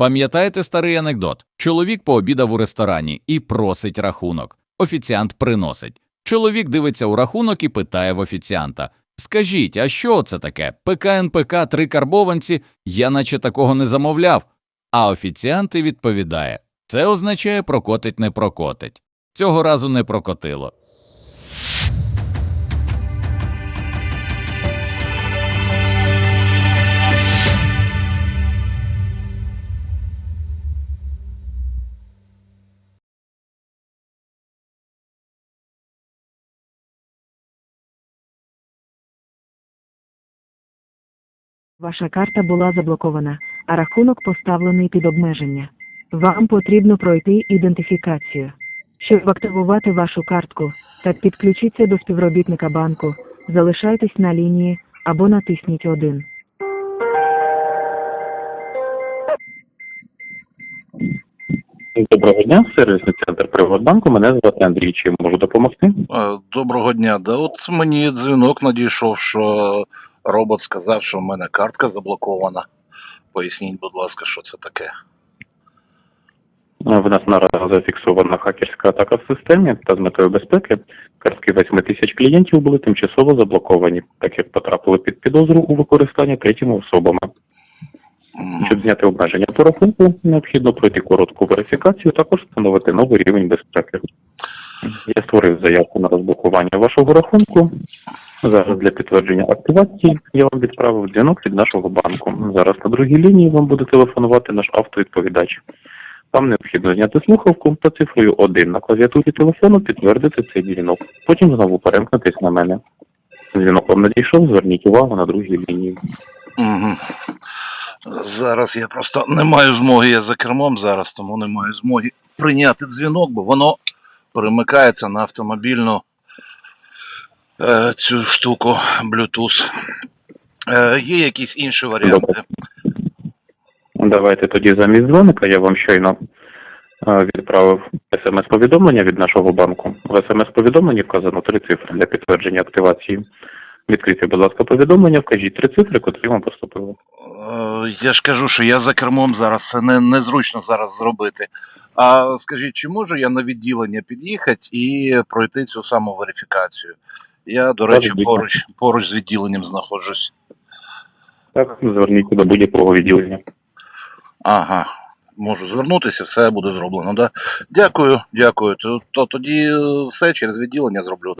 Пам'ятаєте старий анекдот? Чоловік пообідав у ресторані і просить рахунок. Офіціант приносить. Чоловік дивиться у рахунок і питає в офіціанта: Скажіть, а що це таке? ПКНПК три карбованці, я наче такого не замовляв. А офіціант і відповідає: Це означає прокотить не прокотить. Цього разу не прокотило. Ваша карта була заблокована, а рахунок поставлений під обмеження. Вам потрібно пройти ідентифікацію. Щоб активувати вашу картку та підключитися до співробітника банку, залишайтесь на лінії або натисніть 1. Доброго дня, сервісний центр Приватбанку. Мене звати Андрій. Чим можу допомогти? Е, Доброго дня. Да от мені дзвінок надійшов, що робот сказав, що в мене картка заблокована. Поясніть, будь ласка, що це таке. В нас наразі зафіксована хакерська атака в системі та з метою безпеки картки 8 тисяч клієнтів були тимчасово заблоковані, так як потрапили під підозру у використанні третіми особами. Щоб зняти обмеження по рахунку, необхідно пройти коротку верифікацію, також встановити новий рівень безпеки. Я створив заявку на розблокування вашого рахунку. Зараз для підтвердження активації я вам відправив дзвінок від нашого банку. Зараз на другій лінії вам буде телефонувати наш автовідповідач. Вам необхідно зняти слухавку та цифрою 1 на клавіатурі телефону підтвердити цей дзвінок. Потім знову перемкнутись на мене. Дзвінок вам надійшов, зверніть увагу на другій лінії. Мгм. Зараз я просто не маю змоги, я за кермом зараз, тому не маю змоги прийняти дзвінок, бо воно перемикається на автомобільну цю штуку Bluetooth. Е, є якісь інші варіанти? Давайте тоді замість дзвоника я вам щойно е, відправив смс-повідомлення від нашого банку. В смс-повідомленні вказано три цифри для підтвердження активації. Відкрийте, будь ласка, повідомлення, вкажіть три цифри, котрі вам поступили. Е, Я ж кажу, що я за кермом зараз, це не, незручно зараз зробити. А скажіть, чи можу я на відділення під'їхати і пройти цю саму верифікацію? Я, до речі, поруч, поруч з відділенням знаходжусь. Так, зверніть до будь-якого відділення. Ага, можу звернутися, все буде зроблено. Да? Дякую, дякую. То, то тоді е, все через відділення зроблю.